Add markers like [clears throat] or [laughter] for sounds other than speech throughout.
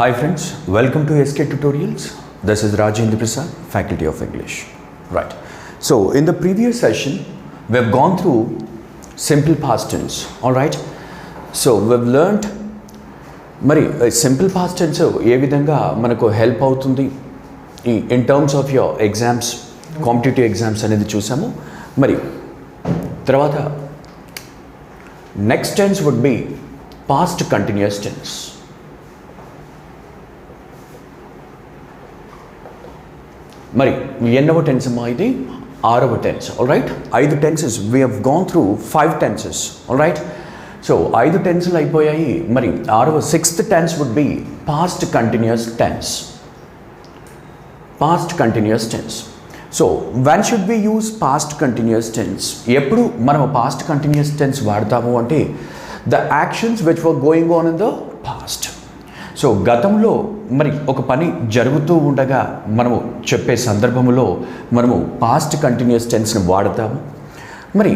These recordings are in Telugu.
Hi friends welcome to SK tutorials this is Rajendra Prasad faculty of English right so in the previous session we've gone through simple past tense all right so we've learned మరి సింపుల్ పాస్టెన్స్ ఏ విధంగా మనకు హెల్ప్ అవుతుంది? ఈ in terms of your exams competitive exams అనేది చూసాము. మరి తర్వాత next tense would be past continuous tense మరి ఎన్నవ టెన్స్ అమ్మా ఇది? ఆరవ టెన్స్ ఆల్ రైట్ ఐదు tenses we have gone through five tenses all right so ఐదు టెన్సులు అయిపోయాయి. మరి ఆరవ sixth tense would be past continuous tense past continuous tense so when should be use past continuous tense ఎప్పుడు మనం పాస్ట్ కంటిన్యూస్ టెన్స్ వాడతాము అంటే the actions which were going on in the past so గతంలో మరి ఒక పని జరుగుతూ ఉండగా మనము చెప్పే సందర్భంలో మనము పాస్ట్ కంటిన్యూస్ టెన్స్ని వాడతాము. మరి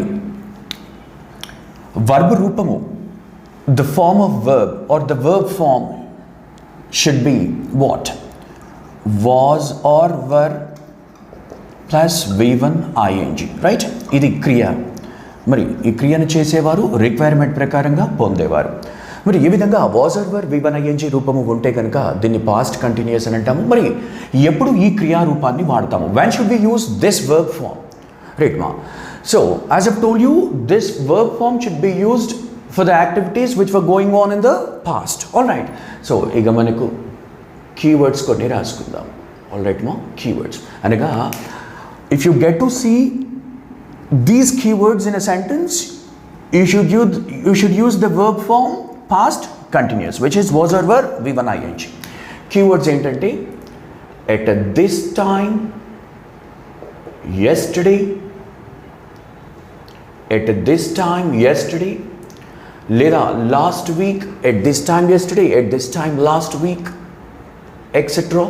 వర్బ్ రూపము the form of verb or the verb form should be what was or were plus V one ING right ఇది క్రియ. మరి ఈ క్రియను చేసేవారు రిక్వైర్మెంట్ ప్రకారంగా పొందేవారు. మరి ఈ విధంగా వాజ్ ఆర్ రూపము ఉంటే కనుక దీన్ని పాస్ట్ కంటిన్యూస్ అని అంటాము? మరి ఎప్పుడు ఈ క్రియారూపాన్ని వాడతాము? When should be use this verb form right మా so as up told you this verb form should be used for the activities which were going on in the past all right so ఇక మనకు కీవర్డ్స్ కొన్ని రాసుకుందాం. ఆల్ రైట్ మా కీవర్డ్స్ అనగా if you get to see these keywords in a sentence you should use you should use the verb form past continuous which is was or were V one ING keywords ఏంటంటే at this time yesterday at this time yesterday లేదా last week at this time yesterday at this time last week etcetera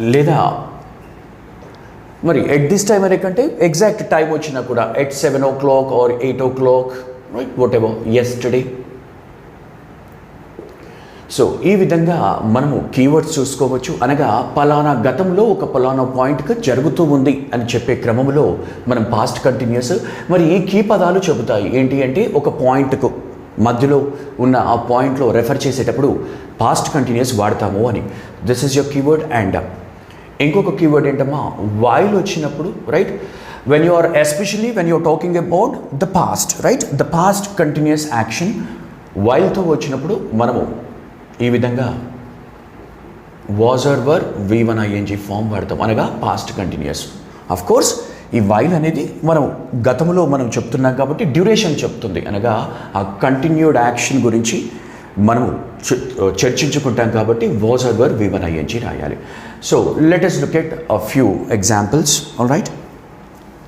లేదా మరి ఎట్ దిస్ టైం అనే కంటే ఎగ్జాక్ట్ టైం వచ్చినా కూడా at seven o'clock or eight o'clock right whatever yesterday so ఈ విధంగా మనము కీవర్డ్స్ చూసుకోవచ్చు. అనగా పలానా గతంలో ఒక పలానా పాయింట్కి జరుగుతూ ఉంది అని చెప్పే క్రమంలో మనం పాస్ట్ కంటిన్యూస్ మరి ఈ కీ పదాలు చెబుతాయి. ఏంటి అంటే ఒక పాయింట్కు మధ్యలో ఉన్న ఆ పాయింట్లో రెఫర్ చేసేటప్పుడు పాస్ట్ కంటిన్యూస్ వాడతాము అని. This is your keyword and ఇంకొక కీవర్డ్ ఏంటమ్మా? వైల్ వచ్చినప్పుడు right when you are especially when you're talking about the past right the past continuous action వైల్తో వచ్చినప్పుడు మనము ఈ విధంగా was or were V one ING form వాడతాం. అనగా పాస్ట్ కంటిన్యూస్ అఫ్ కోర్స్ ఈ వైల్ అనేది మనం గతంలో మనం చెప్తున్నాం కాబట్టి డ్యూరేషన్ చెప్తుంది. అనగా ఆ కంటిన్యూడ్ యాక్షన్ గురించి మనము చర్చించుకుంటాం కాబట్టి was or were V one ING రాయాలి. So let us look at a few examples, all right?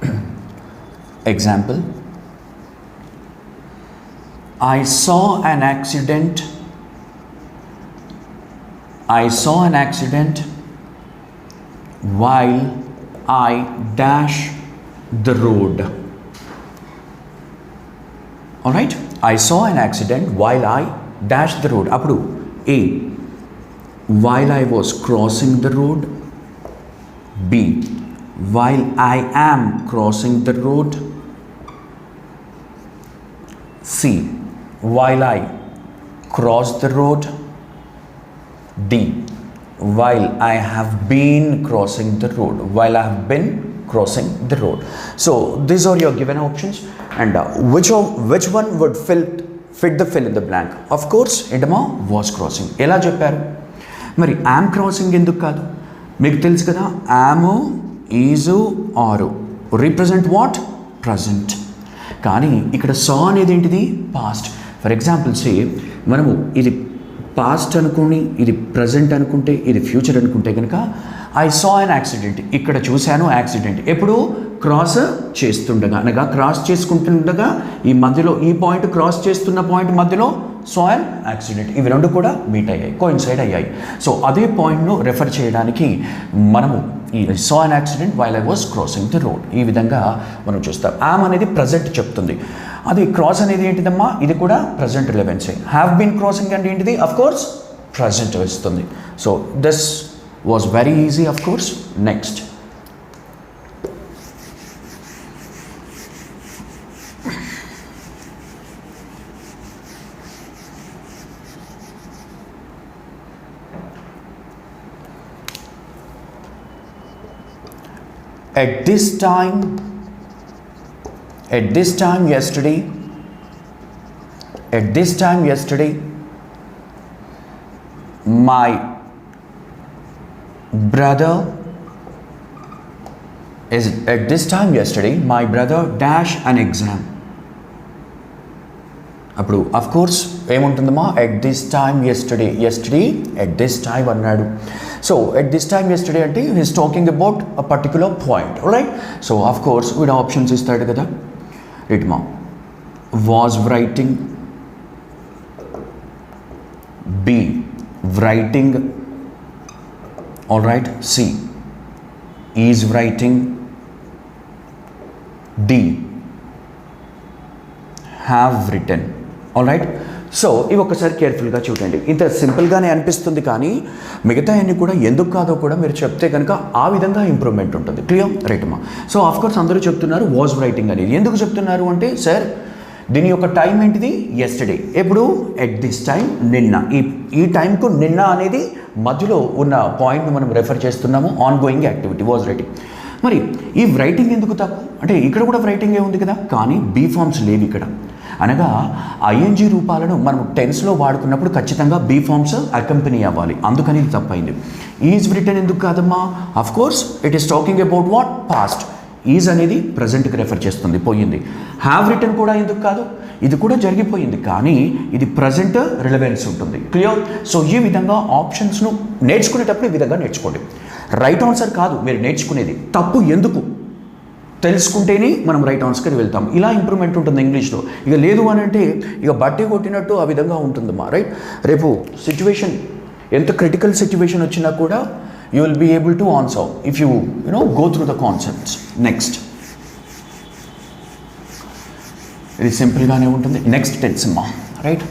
[clears throat] Example I saw an accident. I saw an accident while I dash the road. All right? I saw an accident while I dash the road. Apdu A While I was crossing the road. B. While I am crossing the road. C. While I cross the road. D. While I have been crossing the road. While I have been crossing the road. So these are your given options, and uh, which of, which one would fill fit the fill in the blank? Of course, ఏంటమ్మా was crossing. ఎలా చెప్పారు మరి యామ్ క్రాసింగ్ ఎందుకు కాదు? మీకు తెలుసు కదా am is are represent what present కానీ ఇక్కడ సా అనేది ఏంటిది? పాస్ట్ ఫర్ ఎగ్జాంపుల్ సే మనము ఇది పాస్ట్ అనుకుని ఇది ప్రజెంట్ అనుకుంటే ఇది ఫ్యూచర్ అనుకుంటే కనుక ఐ సా అన్ యాక్సిడెంట్ ఇక్కడ చూశాను యాక్సిడెంట్ ఎప్పుడు? క్రాస్ చేస్తుండగా. అనగా క్రాస్ చేసుకుంటుండగా ఈ మధ్యలో ఈ పాయింట్ క్రాస్ చేస్తున్న పాయింట్ మధ్యలో సాయిల్ యాక్సిడెంట్ ఇవి రెండు కూడా మీట్ అయ్యాయి కోయిన్సైడ్ అయ్యాయి. సో అదే పాయింట్ను రెఫర్ చేయడానికి మనము ఈ saw an accident while I was crossing the road ఈ విధంగా మనం చూస్తాం. యామ్ అనేది ప్రజెంట్ చెప్తుంది. అది క్రాస్ అనేది ఏంటిదమ్మా? ఇది కూడా ప్రజెంట్ రిలవెన్సే హ్యావ్ బీన్ క్రాసింగ్ అంటే ఏంటిది? అఫ్ కోర్స్ ప్రజెంట్ వస్తుంది. So this was very easy of course next at this time at this time yesterday at this time yesterday my brother is at this time yesterday my brother dash an exam. Approve. Of course ఏముంటుందమ్మా? At this time yesterday yesterday at this time అన్నాడు. So at this time yesterday అంటే he's talking about a particular point right so of course వీడు ఆప్షన్స్ ఇస్తాడు కదా? రిట్మా was writing B writing all right C is writing D have written all right so ఇవి ఒకసారి కేర్ఫుల్గా చూడండి. ఇంత సింపుల్గానే అనిపిస్తుంది కానీ మిగతా అన్ని కూడా ఎందుకు కాదో కూడా మీరు చెప్తే కనుక ఆ విధంగా ఇంప్రూవ్మెంట్ ఉంటుంది. క్లియర్ రైట్మా సో ఆఫ్కోర్స్ అందరూ చెప్తున్నారు వాజ్ రైటింగ్ అనేది. ఎందుకు చెప్తున్నారు అంటే సార్ దీని యొక్క టైం ఏంటిది? ఎస్టర్డే ఎప్పుడు? ఎట్ దిస్ టైం నిన్న. ఈ ఈ టైంకు నిన్న అనేది మధ్యలో ఉన్న పాయింట్ని మనం రెఫర్ చేస్తున్నాము. Ongoing activity was writing మరి ఈ రైటింగ్ ఎందుకు తప్పు? అంటే ఇక్కడ కూడా రైటింగే ఉంది కదా? కానీ బీ ఫార్మ్స్ లేవు ఇక్కడ. అనగా ఐఎన్జీ రూపాలను మనం టెన్స్లో వాడుకున్నప్పుడు ఖచ్చితంగా బీ ఫార్మ్స్ అకంపెనీ అవ్వాలి. అందుకని ఇది తప్పైంది. ఈజ్ రిటర్న్ ఎందుకు కాదమ్మా? Of course it is talking about what past is అనేది ప్రజెంట్కి రెఫర్ చేస్తుంది. పోయింది. హ్యావ్ రిటర్న్ కూడా ఎందుకు కాదు? ఇది కూడా జరిగిపోయింది. కానీ ఇది ప్రజెంట్ రిలవెన్స్ ఉంటుంది. క్లియర్ సో ఈ విధంగా ఆప్షన్స్ను నేర్చుకునేటప్పుడు ఈ విధంగా నేర్చుకోండి. రైట్ ఆన్సర్ కాదు. మీరు నేర్చుకునేది. తప్పు ఎందుకు? తెలుసుకుంటేనే మనం రైట్ ఆన్సర్కి వెళ్తాం. ఇలా ఇంప్రూవ్మెంట్ ఉంటుంది ఇంగ్లీష్లో. ఇక లేదు అని అంటే ఇక బట్టి కొట్టినట్టు ఆ విధంగా ఉంటుందమ్మా రైట్ రేపు సిచ్యువేషన్ ఎంత క్రిటికల్ సిచ్యువేషన్ వచ్చినా కూడా you will be able to answer if you you know go through the concepts next ఇది సింపుల్గానే ఉంటుంది. నెక్స్ట్ టెన్స్ అమ్మా రైట్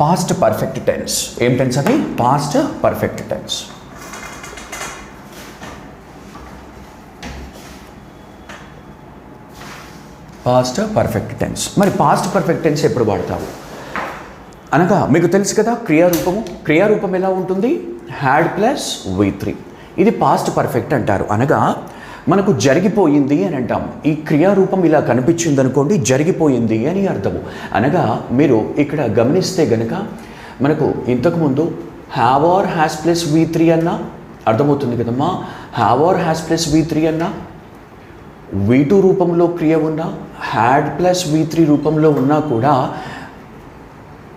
పాస్ట్ పర్ఫెక్ట్ టెన్స్ ఏం టెన్స్ అది? Past perfect tense past perfect tense మరి పాస్ట్ పర్ఫెక్ట్ టెన్స్ ఎప్పుడు వాడతావు? అనగా మీకు తెలుసు కదా క్రియారూపము. క్రియారూపం ఎలా ఉంటుంది? హ్యాడ్ ప్లస్ వి త్రీ ఇది పాస్ట్ పర్ఫెక్ట్ అంటారు. అనగా మనకు జరిగిపోయింది అని అంటాం. ఈ క్రియారూపం ఇలా కనిపించింది అనుకోండి జరిగిపోయింది అని అర్థము. అనగా మీరు ఇక్కడ గమనిస్తే గనక మనకు ఇంతకుముందు have or has plus V three అన్నా అర్థమవుతుంది కదమ్మా. Have or has plus V three అన్నా వి టూ రూపంలో క్రియ ఉన్నా హ్యాడ్ ప్లస్ వి త్రీ రూపంలో ఉన్నా కూడా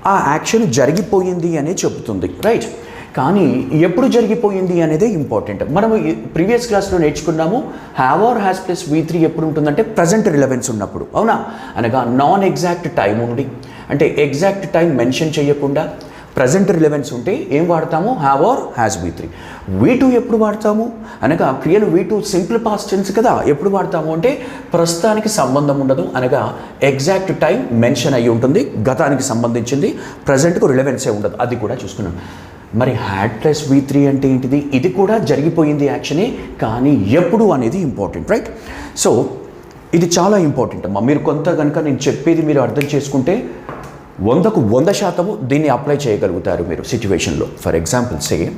ఆ యాక్షన్ జరిగిపోయింది అనే చెబుతుంది రైట్ కానీ ఎప్పుడు జరిగిపోయింది అనేదే ఇంపార్టెంట్ మనం ప్రీవియస్ క్లాస్లో నేర్చుకున్నాము have or has plus V three ఎప్పుడు ఉంటుందంటే ప్రజెంట్ రిలవెన్స్ ఉన్నప్పుడు అవునా? అనగా నాన్ ఎగ్జాక్ట్ టైం ఉండి అంటే ఎగ్జాక్ట్ టైం మెన్షన్ చేయకుండా ప్రజెంట్ రిలవెన్స్ ఉంటే ఏం వాడతాము? Have or has B three V two ఎప్పుడు వాడతాము? అనగా క్రియలు V two simple past tense కదా. ఎప్పుడు వాడతాము అంటే ప్రస్తుతానికి సంబంధం ఉండదు. అనగా ఎగ్జాక్ట్ టైం మెన్షన్ అయ్యి ఉంటుంది. గతానికి సంబంధించింది. ప్రజెంట్కు రిలవెన్సే ఉండదు. అది కూడా చూసుకున్నాం. మరి హ్యాడ్ ప్లస్ వీ త్రీ అంటే ఏంటిది? ఇది కూడా జరిగిపోయింది యాక్షనే కానీ ఎప్పుడు అనేది ఇంపార్టెంట్ రైట్ సో ఇది చాలా ఇంపార్టెంట్ అమ్మా. మీరు కొంత కనుక నేను చెప్పేది మీరు అర్థం చేసుకుంటే వందకు వంద శాతము దీన్ని అప్లై చేయగలుగుతారు మీరు సిచ్యువేషన్లో. For example say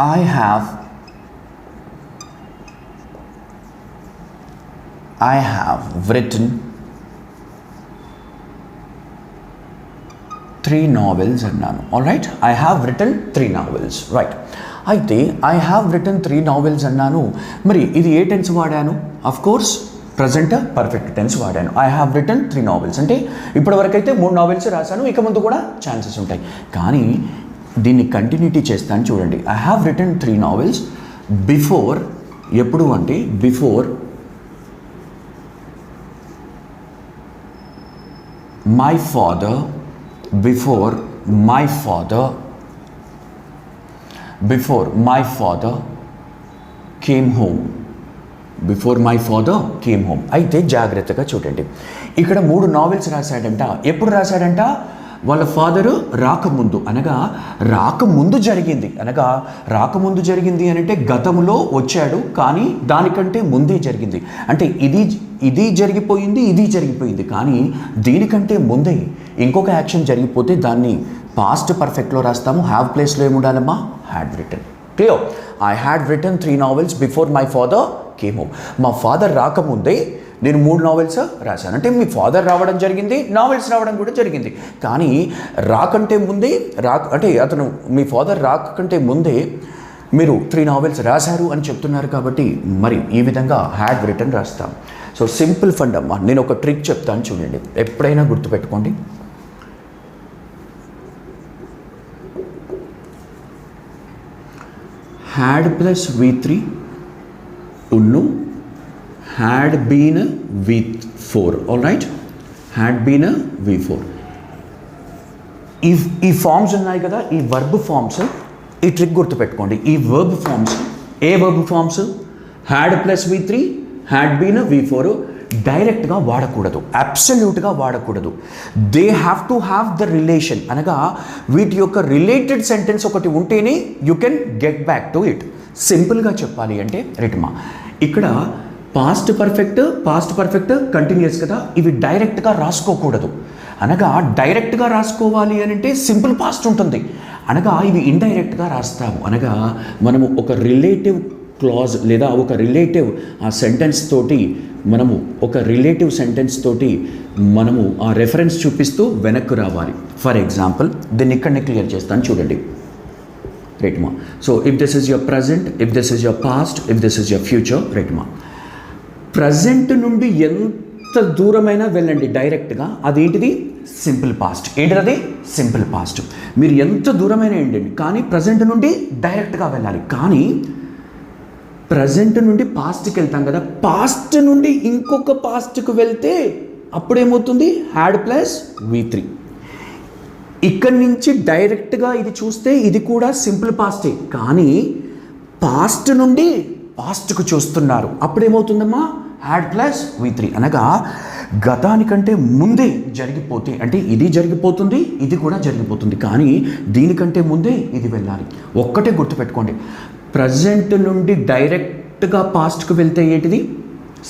I have I have written three novels అన్నాను. All right I have written three novels right అయితే I have written three novels అన్నాను. మరి ఇది ఏ టెన్స్ వాడాను? Of course present perfect tense వాడాను. I have written three novels అంటే ఇప్పటివరకు అయితే మూడు నావెల్స్ రాశాను. ఇక ముందు కూడా ఛాన్సెస్ ఉంటాయి. కానీ దీన్ని కంటిన్యూటీ చేస్తాను చూడండి. I have written three novels before ఎప్పుడు అంటే before my father before my father before my father came home before my father came home అయితే జాగ్రత్తగా చూడండి. ఇక్కడ మూడు నావెల్స్ రాశాడంట. ఎప్పుడు రాశాడంట? వాళ్ళ ఫాదరు రాకముందు. అనగా రాకముందు జరిగింది. అనగా రాకముందు జరిగింది అని అంటే గతంలో వచ్చాడు. కానీ దానికంటే ముందే జరిగింది. అంటే ఇది ఇది జరిగిపోయింది ఇది జరిగిపోయింది. కానీ దీనికంటే ముందే ఇంకొక యాక్షన్ జరిగిపోతే దాన్ని పాస్ట్ పర్ఫెక్ట్లో రాస్తాము. హ్యావ్ ప్లేస్లో ఏముండాలమ్మా? Had written clear I had written three novels before my father came home మా ఫాదర్ రాకముందే నేను మూడు నావెల్స్ రాశాను. అంటే మీ ఫాదర్ రావడం జరిగింది నావెల్స్ రావడం కూడా జరిగింది. కానీ రాకంటే ముందే రా అంటే అతను మీ ఫాదర్ రాకంటే ముందే మీరు త్రీ నావెల్స్ రాశారు అని చెప్తున్నారు కాబట్టి మరి ఈ విధంగా హ్యాడ్ రిటర్న్ రాస్తాం. సో సింపుల్ ఫండ్ అమ్మా. నేను ఒక ట్రిక్ చెప్తాను చూడండి. ఎప్పుడైనా గుర్తుపెట్టుకోండి. హ్యాడ్ ప్లస్ వి త్రీ ఉన్ను had been V four all right had been V four ఈ ఈ ఫామ్స్ ఉన్నాయి కదా ఈ వర్బ్ ఫామ్స్ ఈ ట్రిక్ గుర్తుపెట్టుకోండి. ఈ verb forms A verb forms had plus V three had been V four డైరెక్ట్గా వాడకూడదు. అబ్సల్యూట్గా వాడకూడదు. They have to have the relation అనగా వీటి యొక్క రిలేటెడ్ సెంటెన్స్ ఒకటి ఉంటేనే you can get back to it సింపుల్గా చెప్పాలి అంటే రిటమా. ఇక్కడ past perfect past perfect continuous కదా ఇవి డైరెక్ట్గా రాసుకోకూడదు. అనగా డైరెక్ట్గా రాసుకోవాలి అని అంటే సింపుల్ పాస్ట్ ఉంటుంది. అనగా ఇవి ఇండైరెక్ట్గా రాస్తాము. అనగా మనము ఒక రిలేటివ్ క్లాజ్ లేదా ఒక రిలేటివ్ ఆ సెంటెన్స్ తోటి మనము ఒక రిలేటివ్ సెంటెన్స్ తోటి మనము ఆ రెఫరెన్స్ చూపిస్తూ వెనక్కు రావాలి. ఫర్ ఎగ్జాంపుల్ దీన్ని ఇక్కడనే క్లియర్ చేస్తాను చూడండి. రైట్మా so if this is your present if this is your past if this is your future రైట్మా present నుండి ఎంత దూరమైనా వెళ్ళండి డైరెక్ట్గా. అదేంటిది? సింపుల్ పాస్ట్ ఏంటిది సింపుల్ పాస్ట్ మీరు ఎంత దూరమైనా వెళ్ళండి. కానీ ప్రజెంట్ నుండి డైరెక్ట్గా వెళ్ళాలి. కానీ ప్రజెంట్ నుండి పాస్ట్కి వెళ్తాం కదా. పాస్ట్ నుండి ఇంకొక పాస్ట్కి వెళ్తే అప్పుడేమవుతుంది? హ్యాడ్ ప్లస్ వి త్రీ ఇక్కడి నుంచి డైరెక్ట్గా ఇది చూస్తే ఇది కూడా సింపుల్ పాస్టే కానీ పాస్ట్ నుండి పాస్ట్కు చూస్తున్నారు. అప్పుడేమవుతుందమ్మా? హ్యాడ్ ప్లస్ వి త్రీ అనగా గతానికంటే ముందే జరిగిపోతే అంటే ఇది జరిగిపోతుంది ఇది కూడా జరిగిపోతుంది. కానీ దీనికంటే ముందే ఇది వెళ్ళాలి. ఒక్కటే గుర్తుపెట్టుకోండి. ప్రజెంట్ నుండి డైరెక్ట్గా పాస్ట్కు వెళ్తే ఏంటిది?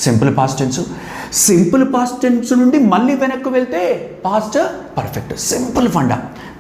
Simple past tense simple past tense నుండి మళ్ళీ వెనక్కి వెళ్తే పాస్ట్ పర్ఫెక్ట్ సింపుల్ ఫండా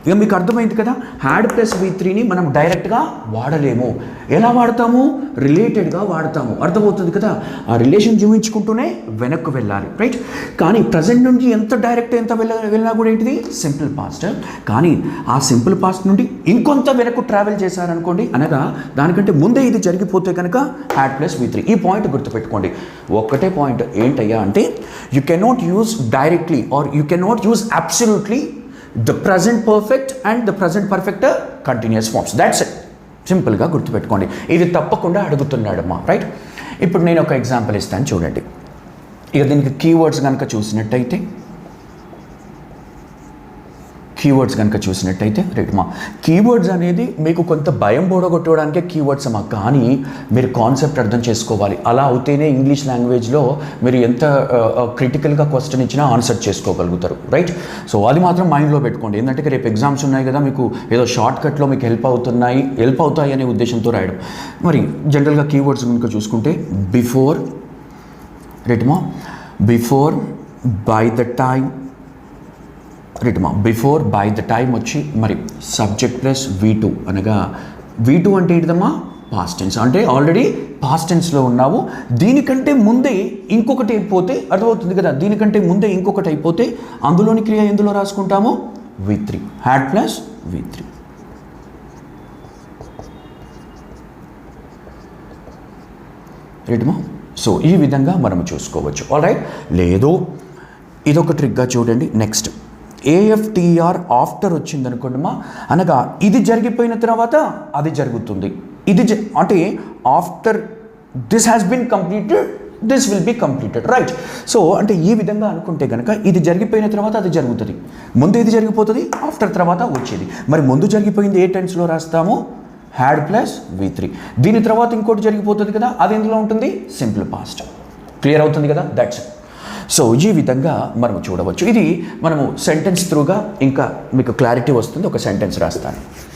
ఇక మీకు అర్థమైంది కదా? హ్యాడ్ ప్లస్ వి త్రీని మనం డైరెక్ట్గా వాడలేము. ఎలా వాడతాము? రిలేటెడ్గా వాడతాము. అర్థమవుతుంది కదా? ఆ రిలేషన్ చూపించుకుంటూనే వెనక్కు వెళ్ళాలి రైట్ కానీ ప్రజెంట్ నుండి ఎంత డైరెక్ట్ ఎంత వెళ్ళ వెళ్ళినా కూడా ఏంటిది? సింపుల్ పాస్ట్ కానీ ఆ సింపుల్ పాస్ట్ నుండి ఇంకొంత వెనక్కు ట్రావెల్ చేశారనుకోండి అనగా దానికంటే ముందే ఇది జరిగిపోతే కనుక హ్యాడ్ ప్లస్ వి త్రీ ఈ పాయింట్ గుర్తుపెట్టుకోండి. ఒక్కటే పాయింట్ ఏంటయ్యా అంటే you cannot use directly or you cannot use absolutely the present perfect and the present perfect continuous forms that's it సింపుల్గా గుర్తుపెట్టుకోండి. ఇది తప్పకుండా అడుగుతున్నాడమ్మా రైట్ ఇప్పుడు నేను ఒక ఎగ్జాంపుల్ ఇస్తాను చూడండి. ఇక దీనికి కీవర్డ్స్ కనుక చూసినట్టయితే కీవర్డ్స్ కనుక చూసినట్టయితే రైట్ మా కీవర్డ్స్ అనేది మీకు కొంత భయం బోడగొట్టడానికే కీవర్డ్స్ అమ్మా కానీ మీరు కాన్సెప్ట్ అర్థం చేసుకోవాలి. అలా అవుతేనే ఇంగ్లీష్ లాంగ్వేజ్లో మీరు ఎంత క్రిటికల్గా క్వశ్చన్ ఇచ్చినా ఆన్సర్ చేసుకోగలుగుతారు రైట్? సో అది మాత్రం మైండ్లో పెట్టుకోండి. ఏంటంటే రేపు ఎగ్జామ్స్ ఉన్నాయి కదా మీకు ఏదో షార్ట్ కట్లో మీకు హెల్ప్ అవుతున్నాయి హెల్ప్ అవుతాయి అనే ఉద్దేశంతో రాయడం. మరి జనరల్గా కీవర్డ్స్ కనుక చూసుకుంటే బిఫోర్ రెడ్మా బిఫోర్ బై ద టైమ్ రిటమా బిఫోర్ బై ద టైం వచ్చి మరి సబ్జెక్ట్ ప్లస్ వీ టూ అనగా వీ టూ అంటే ఏంటిదమ్మా? పాస్ట్ టెన్స్ అంటే ఆల్రెడీ పాస్ట్ టెన్స్లో ఉన్నావు. దీనికంటే ముందే ఇంకొకటి అయిపోతే అర్థమవుతుంది కదా? దీనికంటే ముందే ఇంకొకటి అయిపోతే అందులోని క్రియ ఎందులో రాసుకుంటాము? V three had plus V three రైట్మా so ఈ విధంగా మనం చూసుకోవచ్చు. ఆల్ రైట్ లేదు. ఇదొక ట్రిక్గా చూడండి. నెక్స్ట్ ఏఎఫ్టీఆర్ ఆఫ్టర్ వచ్చింది అనుకోండిమా అనగా ఇది జరిగిపోయిన తర్వాత అది జరుగుతుంది. ఇది జ- అంటే after this has been completed this will be completed right so అంటే ఈ విధంగా అనుకుంటే కనుక ఇది జరిగిపోయిన తర్వాత అది జరుగుతుంది. ముందు ఇది జరిగిపోతుంది? ఆఫ్టర్ తర్వాత వచ్చేది. మరి ముందు జరిగిపోయింది ఏ టెన్స్లో రాస్తాము? హ్యాడ్ ప్లస్ వి త్రీ దీని తర్వాత ఇంకోటి జరిగిపోతుంది కదా? అది ఎందులో ఉంటుంది? సింపుల్ పాస్ట్ క్లియర్ అవుతుంది కదా? దట్స్ సో ఈ విధంగా మనం చూడవచ్చు. ఇది మనము సెంటెన్స్ త్రూగా ఇంకా మీకు క్లారిటీ వస్తుంది. ఒక సెంటెన్స్ రాస్తాను.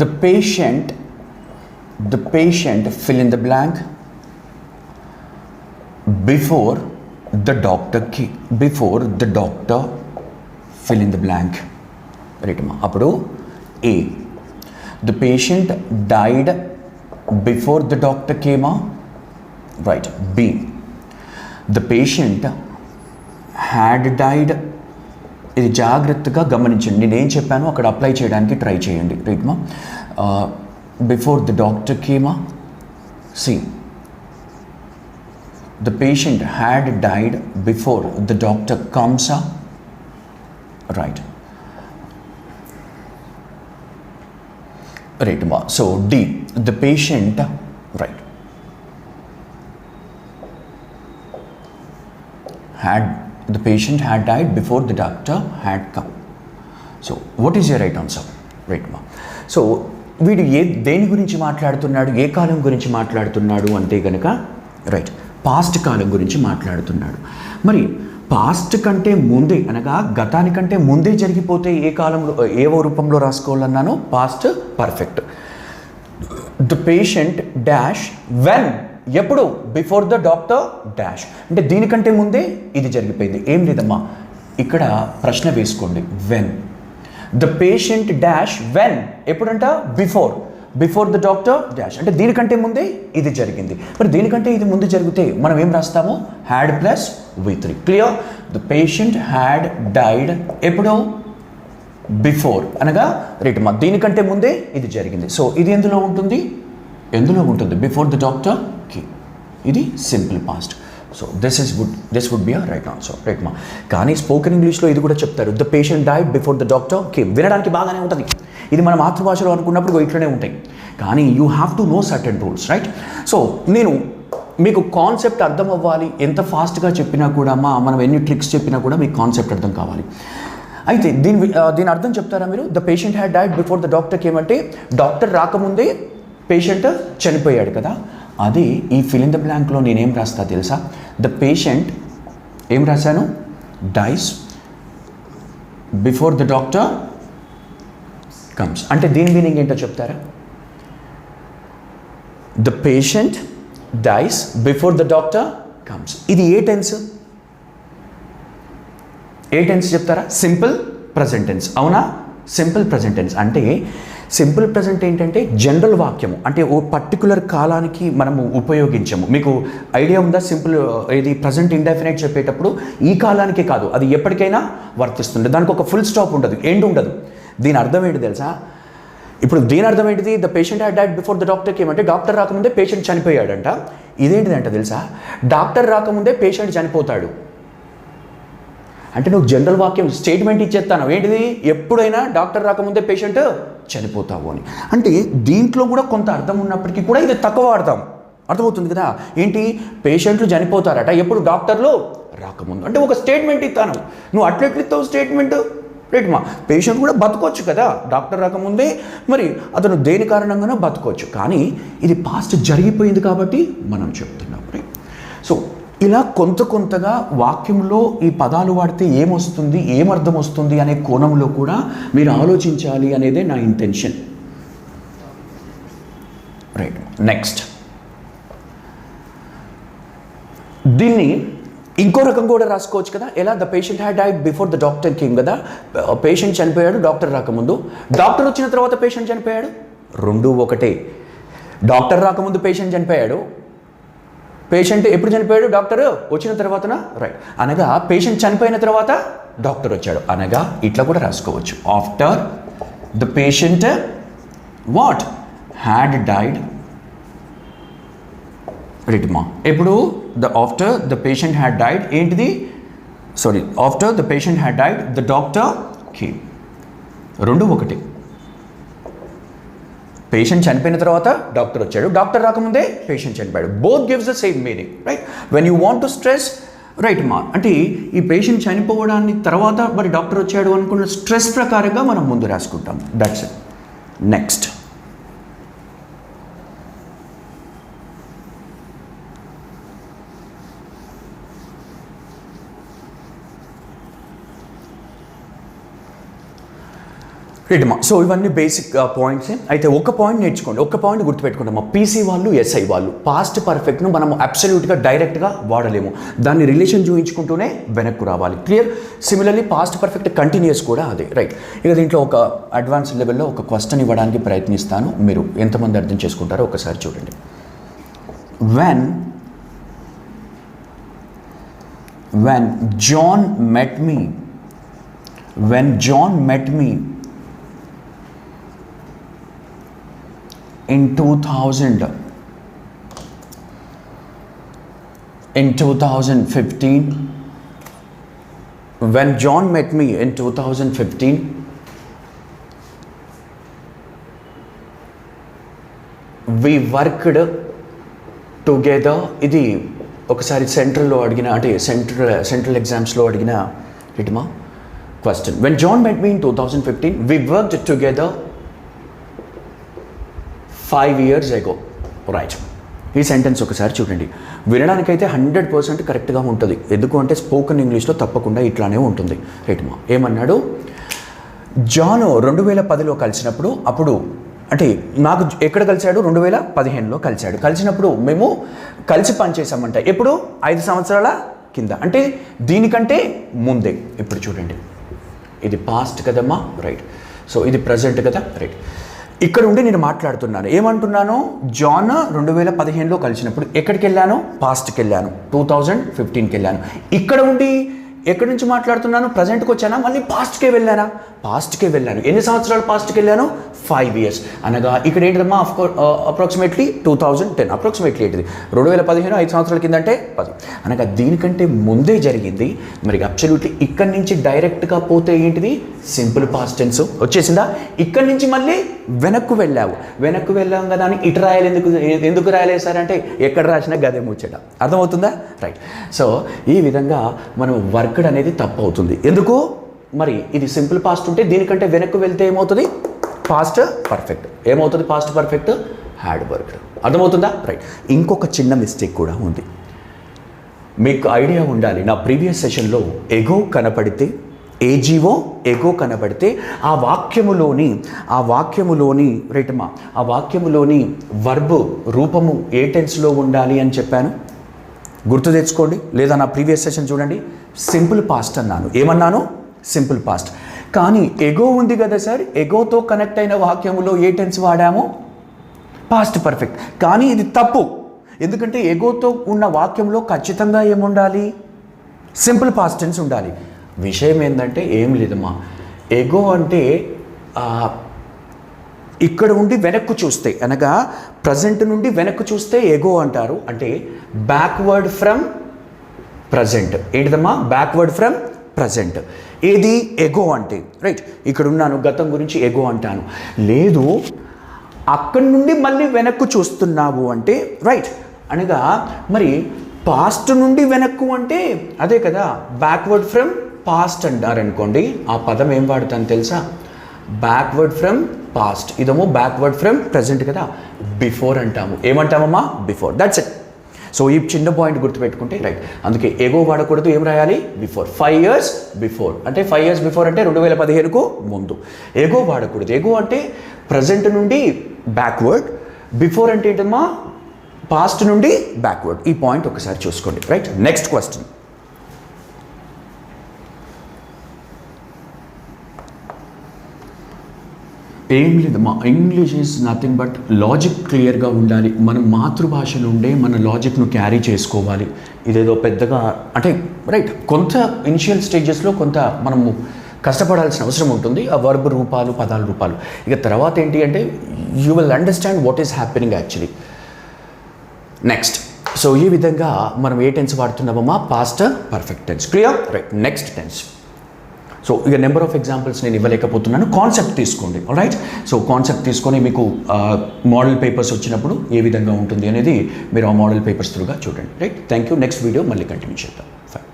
The patient the patient fill in the blank before the doctor ki- before the doctor fill in the blank. Right అప్పుడు A the patient died before the doctor కేమా right B the patient had died ఇది జాగ్రత్తగా గమనించండి. నేను చెప్పాను అక్కడ అప్లై చేయడానికి ట్రై చేయండి. రైట్మా before the doctor కేమా C the patient had died before the doctor comes up. Right. Right so d the patient right had the patient had died before the doctor had come. So what is your right answer? Right ma. So వీడు ఏ దేని గురించి మాట్లాడుతున్నాడు? ఏ కాలం గురించి మాట్లాడుతున్నాడు? అంటే కనుక రైట్ పాస్ట్ కాలం గురించి మాట్లాడుతున్నాడు. మరి పాస్ట్ కంటే ముందే అనగా గతానికంటే ముందే జరిగిపోతే ఏ కాలంలో ఏ రూపంలో రాసుకోవాలన్నానో past perfect. The patient dash when ఎప్పుడు? Before the doctor dash. అంటే దీనికంటే ముందే ఇది జరిగిపోయింది. ఏం లేదమ్మా ఇక్కడ ప్రశ్న వేసుకోండి. When. The patient dash when ఎప్పుడంట? Before. Before the doctor dash అంటే దీనికంటే ముందే ఇది జరిగింది. మరి దీనికంటే ఇది ముందు జరిగితే మనం ఏం రాస్తాము? Had plus V three clear the patient had died ఎప్పుడో? బిఫోర్ అనగా రైట్ మా దీనికంటే ముందే ఇది జరిగింది. సో ఇది ఎందులో ఉంటుంది? ఎందులో ఉంటుంది? బిఫోర్ ద డాక్టర్కి. ఇది simple past so this is would this would be a right answer right మా కానీ స్పోకెన్ ఇంగ్లీష్లో ఇది కూడా చెప్తారు. The patient died before the డాక్టర్కి. వినడానికి బాగానే ఉంటుంది. ఇది మన మాతృభాషలో అనుకున్నప్పుడు ఇట్లనే ఉంటాయి. కానీ you have to know certain rules right so నేను మీకు కాన్సెప్ట్ అర్థం అవ్వాలి. ఎంత ఫాస్ట్గా చెప్పినా కూడా మా మనం ఎన్ని ట్రిక్స్ చెప్పినా కూడా మీకు కాన్సెప్ట్ అర్థం కావాలి. అయితే దీని వి- దీని అర్థం చెప్తారా మీరు? The patient had died before the డాక్టర్కి ఏమంటే డాక్టర్ రాకముందే పేషెంట్ చనిపోయాడు కదా. అది ఈ ఫిల్ ఇన్ ద బ్లాంక్లో నేనేం రాస్తా తెలుసా? ద పేషెంట్ ఏం రాశాను? Dies before the doctor comes అంటే దీని మీనింగ్ ఏంటో చెప్తారా? The patient dies before the doctor comes ఇది ఏ టెన్స్ ఏ టెన్స్ చెప్తారా? సింపుల్ ప్రజెంట్ టెన్స్ అవునా? సింపుల్ ప్రజెంట్ టెన్స్ అంటే సింపుల్ ప్రజెంట్ ఏంటంటే జనరల్ వాక్యము. అంటే ఓ పర్టికులర్ కాలానికి మనము ఉపయోగించము. మీకు ఐడియా ఉందా? సింపుల్ uh, ఇది ప్రజెంట్ ఇండెఫినెట్ చెప్పేటప్పుడు ఈ కాలానికే కాదు. అది ఎప్పటికైనా వర్తిస్తుంది దానికి ఒక ఫుల్ స్టాప్ ఉండదు. ఎండ్ ఉండదు. దీని అర్థం ఏంటి తెలుసా? ఇప్పుడు దీని అర్థం ఏంటిది? The patient had died before the doctor ఏమంటే డాక్టర్ రాకముందే పేషెంట్ చనిపోయాడంట. ఇదేంటిదంట తెలుసా? డాక్టర్ రాకముందే పేషెంట్ చనిపోతాడు. అంటే నువ్వు జనరల్ వాక్యం స్టేట్మెంట్ ఇచ్చేస్తాను ఏంటిది? ఎప్పుడైనా డాక్టర్ రాకముందే పేషెంట్ చనిపోతావు అని. అంటే దీంట్లో కూడా కొంత అర్థం ఉన్నప్పటికీ కూడా ఇది తక్కువ అర్థం. అర్థమవుతుంది కదా? ఏంటి? పేషెంట్లు చనిపోతారట. ఎప్పుడు? డాక్టర్లు రాకముందు. అంటే ఒక స్టేట్మెంట్ ఇస్తాను. నువ్వు అట్లెట్లు ఇస్తావు స్టేట్మెంట్ రైట్ మా పేషెంట్ కూడా బతకొచ్చు కదా. డాక్టర్ రాకముందే మరి అతను దేని కారణంగానో బతకొచ్చు. కానీ ఇది పాస్ట్ జరిగిపోయింది కాబట్టి మనం చెప్తున్నాం. రైట్ సో ఇలా కొంత కొంతగా వాక్యంలో ఈ పదాలు వాడితే ఏమొస్తుంది ఏమర్థం వస్తుంది అనే కోణంలో కూడా మీరు ఆలోచించాలి అనేదే నా ఇంటెన్షన్ రైట్ నెక్స్ట్ దీన్ని ఇంకో రకం కూడా రాసుకోవచ్చు కదా? ఎలా? The patient had died before the doctor came కదా? Uh, పేషెంట్ చనిపోయాడు డాక్టర్ రాకముందు. డాక్టర్ వచ్చిన తర్వాత పేషెంట్ చనిపోయాడు? రెండు ఒకటే. డాక్టర్ రాకముందు పేషెంట్ చనిపోయాడు. పేషెంట్ ఎప్పుడు చనిపోయాడు? డాక్టర్ వచ్చిన తర్వాతన? రైట్ అనగా పేషెంట్ చనిపోయిన తర్వాత డాక్టర్ వచ్చాడు. అనగా ఇట్లా కూడా రాసుకోవచ్చు. After the patient what had died రిటిమా. ఎప్పుడు? The after the patient had died. ఏంటిది? Sorry after the patient had died the doctor came. రెండు ఒకటి. పేషెంట్ చనిపోయిన తర్వాత డాక్టర్ వచ్చాడు. డాక్టర్ రాకముందే పేషెంట్ చనిపోయాడు. Both gives the same meaning right when you want to stress right మా. అంటే ఈ పేషెంట్ చనిపోవడాన్ని తర్వాత మరి డాక్టర్ వచ్చాడు అనుకున్న స్ట్రెస్ ప్రకారంగా మనం ముందు రాసుకుంటాం. దట్స్ ఇట్ నెక్స్ట్ రైట్మా సో ఇవన్నీ బేసిక్ పాయింట్స్ uh, అయితే ఒక పాయింట్ నేర్చుకోండి. ఒక పాయింట్ గుర్తుపెట్టుకోండి మా పీసీ వాళ్ళు ఎస్ఐ వాళ్ళు. పాస్ట్ పర్ఫెక్ట్ను మనం అబ్సల్యూట్గా డైరెక్ట్గా వాడలేము. దాన్ని రిలేషన్ చూపించుకుంటూనే వెనక్కు రావాలి. Clear similarly past perfect continuous కూడా అదే. రైట్ ఇక దీంట్లో ఒక అడ్వాన్స్ లెవెల్లో ఒక క్వశ్చన్ ఇవ్వడానికి ప్రయత్నిస్తాను. మీరు ఎంతమంది అర్థం చేసుకుంటారో ఒకసారి చూడండి. When when John met me when John met me in 2000, in 2015, when John met me in 2015, we worked together ఇది ఒకసారి సెంట్రల్లో అడిగిన అంటే సెంట్రల్ సెంట్రల్ ఎగ్జామ్స్లో అడిగిన ఇటుమా question when John met me in two thousand fifteen we worked together five years ago right ఈ సెంటెన్స్ ఒకసారి చూడండి. వినడానికైతే హండ్రెడ్ పర్సెంట్ కరెక్ట్గా ఉంటుంది. ఎందుకు అంటే స్పోకెన్ ఇంగ్లీష్లో తప్పకుండా ఇట్లానే ఉంటుంది. రైట్ మా. ఏమన్నాడు? జాను రెండు వేల పదిలో కలిసినప్పుడు అప్పుడు అంటే నాకు ఎక్కడ కలిశాడు? రెండు వేల పదిహేనులో కలిశాడు. కలిసినప్పుడు మేము కలిసి పనిచేసామంట ఎప్పుడు? ఐదు సంవత్సరాల కింద. అంటే దీనికంటే ముందే. ఇప్పుడు చూడండి. ఇది పాస్ట్ కదమ్మా? రైట్ సో ఇది ప్రజెంట్ కదా? రైట్ ఇక్కడ ఉండి నేను మాట్లాడుతున్నాను. ఏమంటున్నాను? జాన్ రెండు వేల పదిహేనులో కలిసినప్పుడు ఎక్కడికి వెళ్ళాను పాస్ట్కి వెళ్ళాను టూ థౌజండ్ ఫిఫ్టీన్కి వెళ్ళాను ఇక్కడ ఉండి ఎక్కడి నుంచి మాట్లాడుతున్నాను? ప్రజెంట్కి వచ్చానా? మళ్ళీ పాస్ట్కే వెళ్ళానా? పాస్ట్కే వెళ్ళాను. ఎన్ని సంవత్సరాలు పాస్ట్కి వెళ్ళాను? ఫైవ్ ఇయర్స్ అనగా ఇక్కడ ఏంటమ్మా of approximately two thousand ten approximately ఏంటిది? రెండు వేల పదిహేను ఐదు సంవత్సరాల కింద అంటే పది. అనగా దీనికంటే ముందే జరిగింది. మరి అబ్సల్యూట్లీ ఇక్కడి నుంచి డైరెక్ట్గా పోతే ఏంటిది? సింపుల్ పాస్ట్ టెన్స్ వచ్చేసిందా? ఇక్కడి నుంచి మళ్ళీ వెనక్కు వెళ్ళావు. వెనక్కు వెళ్ళాం కదా అని ఇటు రాయాలి ఎందుకు ఎందుకు రాయలేసారంటే ఎక్కడ రాసినా గదే ముచ్చట. అర్థమవుతుందా? రైట్ సో ఈ విధంగా మనం వర్క్ వర్క్డ్ అనేది తప్పు అవుతుంది ఎందుకు? మరి ఇది సింపుల్ పాస్ట్ ఉంటే దీనికంటే వెనక్కు వెళ్తే ఏమవుతుంది? Past perfect. ఏమవుతుంది పాస్ట్ పర్ఫెక్ట్? Had work. అర్థమవుతుందా? రైట్. ఇంకొక చిన్న మిస్టేక్ కూడా ఉంది. మీకు ఐడియా ఉండాలి. నా ప్రీవియస్ సెషన్లో ఎగో కనపడితే ఏజీవో ఎగో కనబడితే ఆ వాక్యములోని ఆ వాక్యములోని రైటమ్మా ఆ వాక్యములోని వర్బు రూపము ఏ టెన్స్లో ఉండాలి అని చెప్పాను? గుర్తు తెచ్చుకోండి. లేదా నా ప్రీవియస్ సెషన్ చూడండి. సింపుల్ పాస్ట్ అన్నాను. ఏమన్నాను? Simple past. కానీ ఎగో ఉంది కదా సార్ ఎగోతో కనెక్ట్ అయిన వాక్యములో ఏ టెన్స్ వాడాము? Past perfect. కానీ ఇది తప్పు. ఎందుకంటే ఎగోతో ఉన్న వాక్యంలో ఖచ్చితంగా ఏముండాలి? సింపుల్ పాస్ట్ టెన్స్ ఉండాలి. విషయం ఏంటంటే ఏం లేదమ్మా. ఎగో అంటే ఇక్కడ ఉండి వెనక్కు చూస్తే అనగా ప్రజెంట్ నుండి వెనక్కు చూస్తే ఎగో అంటారు. అంటే బ్యాక్వర్డ్ ఫ్రమ్ ప్రజెంట్. ఏంటిదమ్మా? బ్యాక్వర్డ్ ఫ్రమ్ ప్రజెంట్ ఏది? ఎగో అంటే. రైట్ ఇక్కడ ఉన్నాను గతం గురించి ఎగో అంటాను. లేదు అక్కడి నుండి మళ్ళీ వెనక్కు చూస్తున్నావు అంటే రైట్ అనగా మరి పాస్ట్ నుండి వెనక్కు అంటే అదే కదా? బ్యాక్వర్డ్ ఫ్రమ్ పాస్ట్ అంటారనుకోండి ఆ పదం ఏం వాడుతాను తెలుసా? బ్యాక్వర్డ్ ఫ్రమ్ పాస్ట్ ఇదేమో బ్యాక్వర్డ్ ఫ్రమ్ ప్రజెంట్ కదా? బిఫోర్ అంటాము. ఏమంటామమ్మా? బిఫోర్ దట్స్ ఇట్ సో ఈ చిన్న పాయింట్ గుర్తుపెట్టుకుంటే రైట్ అందుకే ఎగో వాడకూడదు ఏం రాయాలి? బిఫోర్ ఫైవ్ ఇయర్స్ బిఫోర్ అంటే ఫైవ్ ఇయర్స్ బిఫోర్ అంటే రెండు వేల పదిహేనుకు ముందు. ఎగో వాడకూడదు. ఎగో అంటే ప్రజెంట్ నుండి బ్యాక్వర్డ్ బిఫోర్ అంటే ఏంటమ్మా? పాస్ట్ నుండి బ్యాక్వర్డ్ ఈ పాయింట్ ఒకసారి చూసుకోండి. రైట్ నెక్స్ట్ క్వశ్చన్ ఏం లేదు. మా English is nothing but logic క్లియర్గా ఉండాలి. మన మాతృభాష నుండే మన లాజిక్ను క్యారీ చేసుకోవాలి. ఇదేదో పెద్దగా అంటే రైట్ కొంత ఇనిషియల్ స్టేజెస్లో కొంత మనము కష్టపడాల్సిన అవసరం ఉంటుంది. ఆ వర్బ్ రూపాలు పదాల రూపాలు. ఇక తర్వాత ఏంటి అంటే you will understand what is happening actually next so ఈ విధంగా మనం ఏ tense వాడుతున్నామమ్మా? Past perfect tense clear right next tense so ఇక నెంబర్ ఆఫ్ ఎగ్జాంపుల్స్ నేను ఇవ్వలేకపోతున్నాను. కాన్సెప్ట్ తీసుకోండి. రైట్ సో కాన్సెప్ట్ తీసుకొని మీకు మోడల్ పేపర్స్ వచ్చినప్పుడు ఏ విధంగా ఉంటుంది అనేది మీరు ఆ మోడల్ పేపర్స్ త్రూగా చూడండి. Right thank you next video మళ్ళీ కంటిన్యూ చేద్దాం. ఫైన్